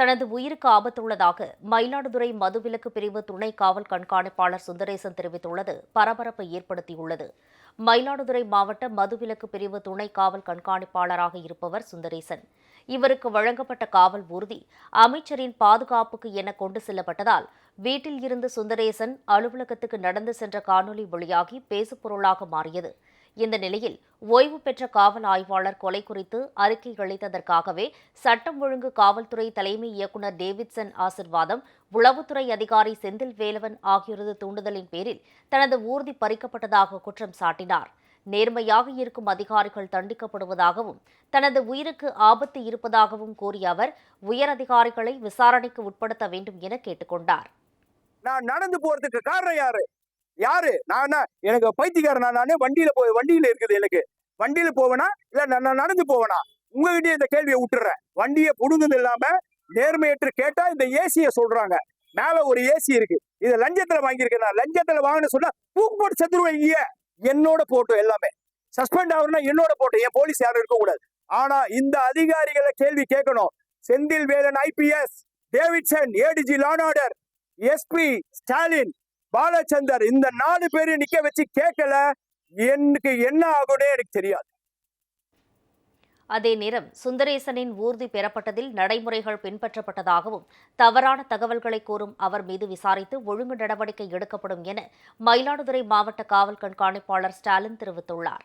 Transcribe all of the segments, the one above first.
தனது உயிருக்கு ஆபத்துள்ளதாக மயிலாடுதுறை மதுவிலக்கு பிரிவு துணை காவல் கண்காணிப்பாளர் சுந்தரேசன் தெரிவித்துள்ளது. பரபரப்பை ஏற்படுத்தியுள்ளது. மயிலாடுதுறை மாவட்ட மதுவிலக்கு பிரிவு துணை காவல் கண்காணிப்பாளராக இருப்பவர் சுந்தரேசன். இவருக்கு வழங்கப்பட்ட காவல் ஊர்தி அமைச்சரின் பாதுகாப்புக்கு என கொண்டு செல்லப்பட்டதால் வீட்டில் இருந்து சுந்தரேசன் அலுவலகத்துக்கு நடந்து சென்ற காணொலி வெளியாகி பேசுபொருளாக மாறியது. இந்த நிலையில் ஓய்வு பெற்ற காவல் ஆய்வாளர் கொலை குறித்து அறிக்கை அளித்ததற்காகவே சட்டம் ஒழுங்கு காவல்துறை தலைமை இயக்குநர் டேவிட்சன் ஆசிர்வாதம் உளவுத்துறை அதிகாரி செந்தில் வேலவன் ஆகியோரது தூண்டுதலின் பேரில் தனது ஊர்தி பறிக்கப்பட்டதாக குற்றம் சாட்டினார். நேர்மையாக இருக்கும் அதிகாரிகள் தண்டிக்கப்படுவதாகவும் தனது உயிருக்கு ஆபத்து இருப்பதாகவும் கூறிய அவர் உயர் அதிகாரிகளை விசாரணைக்கு உட்படுத்த வேண்டும் என கேட்டுக்கொண்டார். நான் நடந்து போறதுக்கு காரணம் யாரு? யாரு? நான். எனக்கு பைத்தியக்காரன் நானே வண்டியில போய் வண்டியில இருக்குது எனக்கு. வண்டியில போவேனா? இல்ல நான் நடந்து போவேனா? உங்ககிட்டயே இந்த கேள்வியை விட்டுறேன். வண்டியை புடுங்குது இல்லாம நேர்மையற்று கேட்டா இந்த ஏசிய சொல்றாங்க. மேல ஒரு ஏசி இருக்கு. இதை லஞ்சத்துல வாங்கியிருக்கேன் நான். லஞ்சத்துல வாங்கின சொன்னா தூக்கு போட்டு செத்துருவேன் இங்க. என்னோட போட்டோ எல்லாமே. சஸ்பெண்ட் ஆகணும்னா என்னோட போட்டோ என் போலீஸ் யாரும் இருக்க கூடாது ஆனா இந்த அதிகாரிகளை கேள்வி கேட்கணும். Senthil Velan IPS Davidson ADG law and order SP Stalin Balachander இந்த நாலு பேரையும் நிக்க வச்சு கேட்கல. எனக்கு என்ன ஆகும்னே எனக்கு தெரியாது. அதே நேரம் சுந்தரேசனின் ஊர்தி பெறப்பட்டதில் நடைமுறைகள் பின்பற்றப்பட்டதாகவும் தவறான தகவல்களை கூறும் அவர் மீது விசாரித்து ஒழுங்கு நடவடிக்கை எடுக்கப்படும் என மயிலாடுதுறை மாவட்ட காவல் கண்காணிப்பாளர் ஸ்டாலின் தெரிவித்துள்ளார்.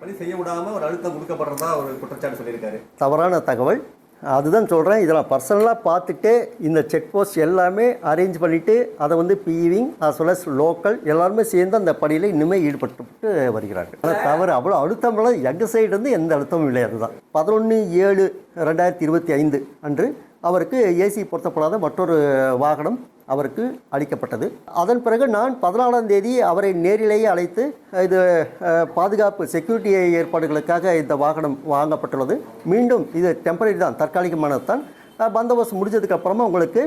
பணி செய்ய விடாம ஒரு அழுத்தம் கொடுக்கப்படுறதா ஒரு குற்றச்சாட்டு சொல்லியிருக்காரு. தவறான தகவல் அதுதான் சொல்கிறேன் இதெல்லாம் பர்சனலாக பார்த்துட்டு இந்த செக் போஸ்ட் எல்லாமே அரேஞ்ச் பண்ணிவிட்டு அதை வந்து பிஇவிங் அஸ் வெல் அஸ் லோக்கல் எல்லாருமே சேர்ந்து அந்த பணியில் இன்னுமே ஈடுபட்டு வருகிறார்கள். அதை தவறு. அவ்வளோ அழுத்தமெல்லாம் எங்கள் சைடு எந்த அழுத்தமும் இல்லை. அதுதான். பதினொன்று ஏழு ரெண்டாயிரத்தி இருபத்தி ஐந்து அன்று அவருக்கு ஏசி பொருத்தப்படாத மற்றொரு வாகனம் அவருக்கு அளிக்கப்பட்டது. அதன் பிறகு நான் பதினாலாம் தேதி அவரை நேரிலேயே அழைத்து இது பாதுகாப்பு செக்யூரிட்டி ஏற்பாடுகளுக்காக இந்த வாகனம் வாங்கப்பட்டுள்ளது. மீண்டும் இது டெம்பரரி தான் தற்காலிகமானது தான் பந்தோபஸ்து முடிஞ்சதுக்கப்புறமா உங்களுக்கு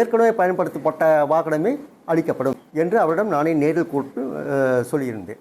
ஏற்கனவே பயன்படுத்தப்பட்ட வாகனமே அளிக்கப்படும் என்று அவரிடம் நானே நேரில் கூப்பிட்டு சொல்லியிருந்தேன்.